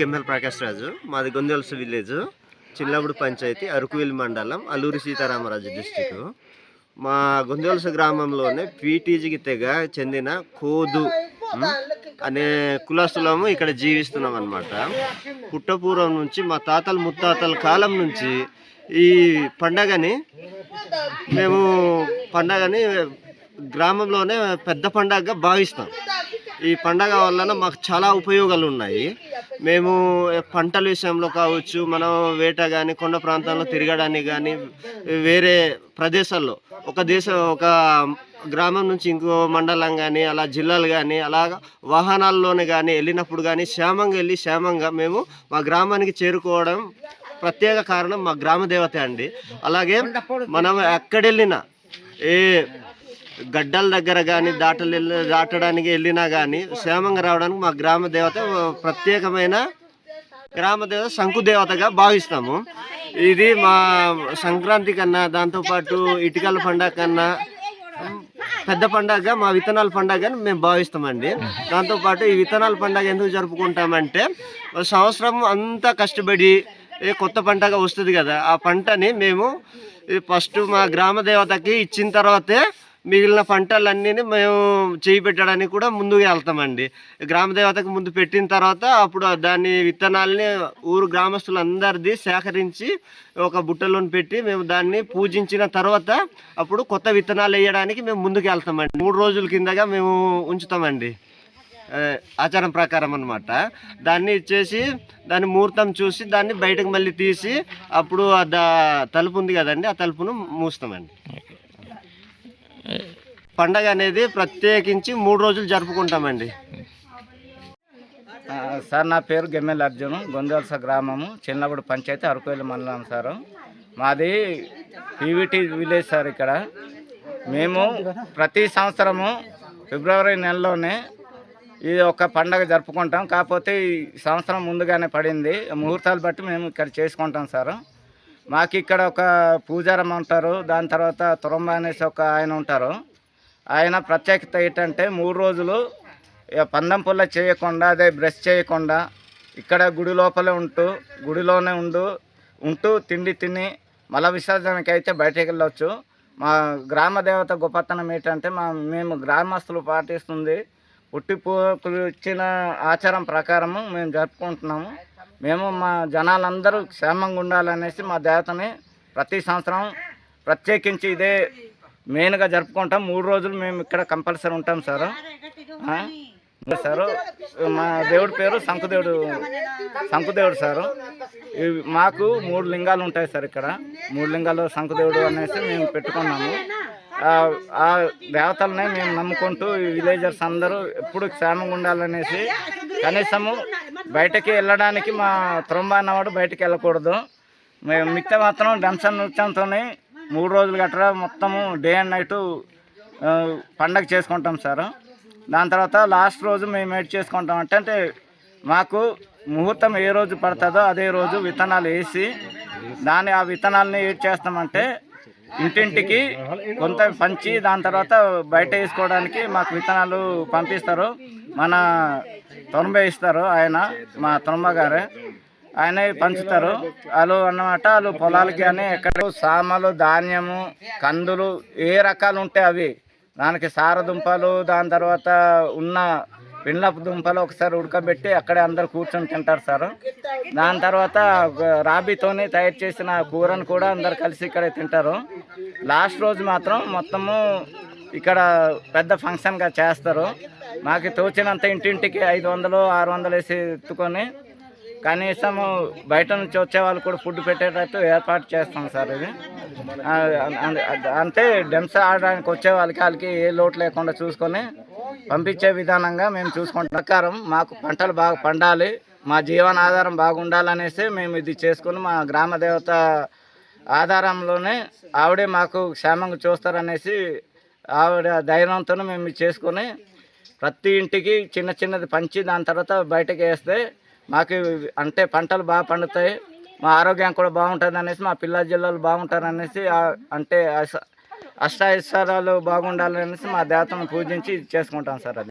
గెమ్మెల ప్రకాష్ రాజు మాది గొందెల్స్ విలేజ్ చిల్లబుడు పంచాయతీ అరకువిల్ మండలం అల్లూరి సీతారామరాజు డిస్టిక్ మా గొందెల్స్ గ్రామంలోనే పీటీజీకి తెగ చెందిన కోదు అనే కులస్తులము ఇక్కడ జీవిస్తున్నాం అనమాట పుట్టపూర్వం నుంచి మా తాతల ముత్తాతల కాలం నుంచి ఈ పండగని మేము పండగని గ్రామంలోనే పెద్ద పండగగా భావిస్తాం. ఈ పండగ వలన మాకు చాలా ఉపయోగాలు ఉన్నాయి మేము పంటల విషయంలో కావచ్చు మనం వేట కానీ కొండ ప్రాంతాల్లో తిరగడానికి కానీ వేరే ప్రదేశాల్లో ఒక దేశం ఒక గ్రామం నుంచి ఇంకో మండలం కానీ అలా జిల్లాలు కానీ అలాగ వాహనాల్లోనే కానీ వెళ్ళినప్పుడు కానీ క్షేమంగా వెళ్ళి క్షేమంగా మేము మా గ్రామానికి చేరుకోవడం ప్రత్యేక కారణం మా గ్రామ దేవత అండి. అలాగే మనం ఎక్కడెళ్ళినా ఏ గడ్డల దగ్గర కానీ దాటలు దాటడానికి వెళ్ళినా కానీ క్షేమంగా రావడానికి మా గ్రామ దేవత ప్రత్యేకమైన గ్రామ దేవత శంకుదేవతగా భావిస్తాము. ఇది మా సంక్రాంతి కన్నా దాంతోపాటు ఇటుకల పండగ కన్నా పెద్ద పండగగా మా విత్తనాల పండగ మేము భావిస్తామండి. దాంతోపాటు ఈ విత్తనాల పండగ ఎందుకు జరుపుకుంటామంటే సంవత్సరం అంతా కష్టపడి ఏ కొత్త పంటగ వస్తుంది కదా ఆ పంటని మేము ఫస్ట్ మా గ్రామ దేవతకి ఇచ్చిన తర్వాతే మిగిలిన పంటలన్నీ మేము చేయి పెట్టడానికి కూడా ముందుగా వెళ్తామండి. గ్రామ దేవతకు ముందు పెట్టిన తర్వాత అప్పుడు దాని విత్తనాలని ఊరు గ్రామస్తులందరిది సేకరించి ఒక బుట్టలోని పెట్టి మేము దాన్ని పూజించిన తర్వాత అప్పుడు కొత్త విత్తనాలు వేయడానికి మేము ముందుకు వెళ్తామండి. మూడు రోజుల కిందగా మేము ఉంచుతామండి. ఆచారం ప్రకారం అనమాట దాన్ని ఇచ్చేసి దాన్ని ముహూర్తం చూసి దాన్ని బయటకు మళ్ళీ తీసి అప్పుడు ఆ తలుపు ఉంది కదండి ఆ తలుపును మూస్తామండి. పండగ అనేది ప్రత్యేకించి మూడు రోజులు జరుపుకుంటామండి. సార్ నా పేరు గెమ్మెల్ అర్జున్ గొందల్స గ్రామము చిన్నప్పుడు పంచాయతీ అరకోయిల మండలం సారు. మాది పీవీటీ విలేజ్ సార్ ఇక్కడ. మేము ప్రతి సంవత్సరము ఫిబ్రవరి నెలలోనే ఇది ఒక పండగ జరుపుకుంటాం. కాకపోతే ఈ సంవత్సరం ముందుగానే పడింది. ముహూర్తాలు బట్టి మేము ఇక్కడ చేసుకుంటాం సార్. మాకు ఇక్కడ ఒక పూజారం ఉంటారు దాని తర్వాత తురంబ అనేసి ఒక ఆయన ఉంటారు. ఆయన ప్రత్యేకత ఏంటంటే మూడు రోజులు పందం పుల్ల చేయకుండా అదే బ్రష్ చేయకుండా ఇక్కడ గుడి లోపలే ఉంటూ గుడిలోనే ఉండు ఉంటూ తిండి తిని మల విసర్జనకి అయితే బయటకు వెళ్ళొచ్చు. మా గ్రామ దేవత గొప్పతనం ఏంటంటే మా మేము గ్రామస్తులు పాటిస్తుంది పుట్టి పూకులు ఇచ్చిన ఆచారం ప్రకారము మేము జరుపుకుంటున్నాము. మేము మా జనాలందరూ క్షేమంగా ఉండాలనేసి మా దేవతని ప్రతి సంవత్సరం ప్రత్యేకించి ఇదే మెయిన్గా జరుపుకుంటాం. మూడు రోజులు మేము ఇక్కడ కంపల్సరీ ఉంటాం సార్. సారు మా దేవుడి పేరు శంకుదేవుడు శంకుదేవుడు సారు. ఇవి మాకు మూడు లింగాలు ఉంటాయి సార్ ఇక్కడ. మూడు లింగాలు శంకుదేవుడు అనేసి మేము పెట్టుకున్నాము. ఆ- దేవతలనే మేము నమ్ముకుంటూ విలేజర్స్ అందరూ ఎప్పుడు క్షేమంగా ఉండాలనేసి కనీసము బయటకి వెళ్ళడానికి మా త్రొంబ అన్నవాడు బయటకు వెళ్ళకూడదు. మేము మిగతా మాత్రం డంసన్ నృత్యంతో మూడు రోజులు గట్రా మొత్తము డే అండ్ నైట్ పండగ చేసుకుంటాం సార్. దాని తర్వాత లాస్ట్ రోజు మేము ఏడ్ చేసుకుంటాం అంటే అంటే మాకు ముహూర్తం ఏ రోజు పడుతుందో అదే రోజు విత్తనాలు వేసి దాని ఆ విత్తనాలని ఏడ్ చేస్తామంటే ఇంటింటికి కొంత పంచి దాని తర్వాత బయట వేసుకోవడానికి మాకు విత్తనాలు పంపిస్తారు. మన తొంభై ఇస్తారు ఆయన మా తొంభ గారే. ఆయన పంచుతారు. వాళ్ళు అన్నమాట వాళ్ళు పొలాలకి కానీ ఎక్కడ సామలు ధాన్యము కందులు ఏ రకాలు ఉంటాయి అవి. దానికి సార దుంపలు దాని తర్వాత ఉన్న పిండ్లపు దుంపలు ఒకసారి ఉడకబెట్టి అక్కడే అందరు కూర్చొని తింటారు సార్. దాని తర్వాత రాబీతోని తయారు చేసిన కూరను కూడా అందరు కలిసి ఇక్కడే తింటారు. లాస్ట్ రోజు మాత్రం మొత్తము ఇక్కడ పెద్ద ఫంక్షన్గా చేస్తారు. మాకు తోచినంత ఇంటింటికి ఐదు వందలు ఆరు వందలు వేసి ఎత్తుకొని కనీసం బయట నుంచి వచ్చే వాళ్ళు కూడా ఫుడ్ పెట్టేటట్టు ఏర్పాటు చేస్తాం సార్ ఇది. అంటే డెమ్స్ ఆడడానికి వచ్చే వాళ్ళకి వాళ్ళకి ఏ లోటు లేకుండా చూసుకొని పంపించే విధానంగా మేము చూసుకుంటాం ప్రకారం మాకు పంటలు బాగా పండాలి మా జీవనాధారం బాగుండాలనేసి మేము ఇది చేసుకుని మా గ్రామ దేవత ఆధారంలోనే ఆవిడే మాకు క్షేమంగా చూస్తారనేసి ఆవిడ ధైర్యంతో మేము చేసుకొని ప్రతి ఇంటికి చిన్న చిన్నది పంచి దాని తర్వాత బయటకు వేస్తే మాకు అంటే పంటలు బాగా పండుతాయి. మా ఆరోగ్యం కూడా బాగుంటుంది అనేసి మా పిల్ల జిల్లాలు బాగుంటారు అనేసి అంటే అష్ట అష్టాయిశ్వరాలు బాగుండాలనేసి మా దేవతను పూజించి చేసుకుంటాం సార్ అది.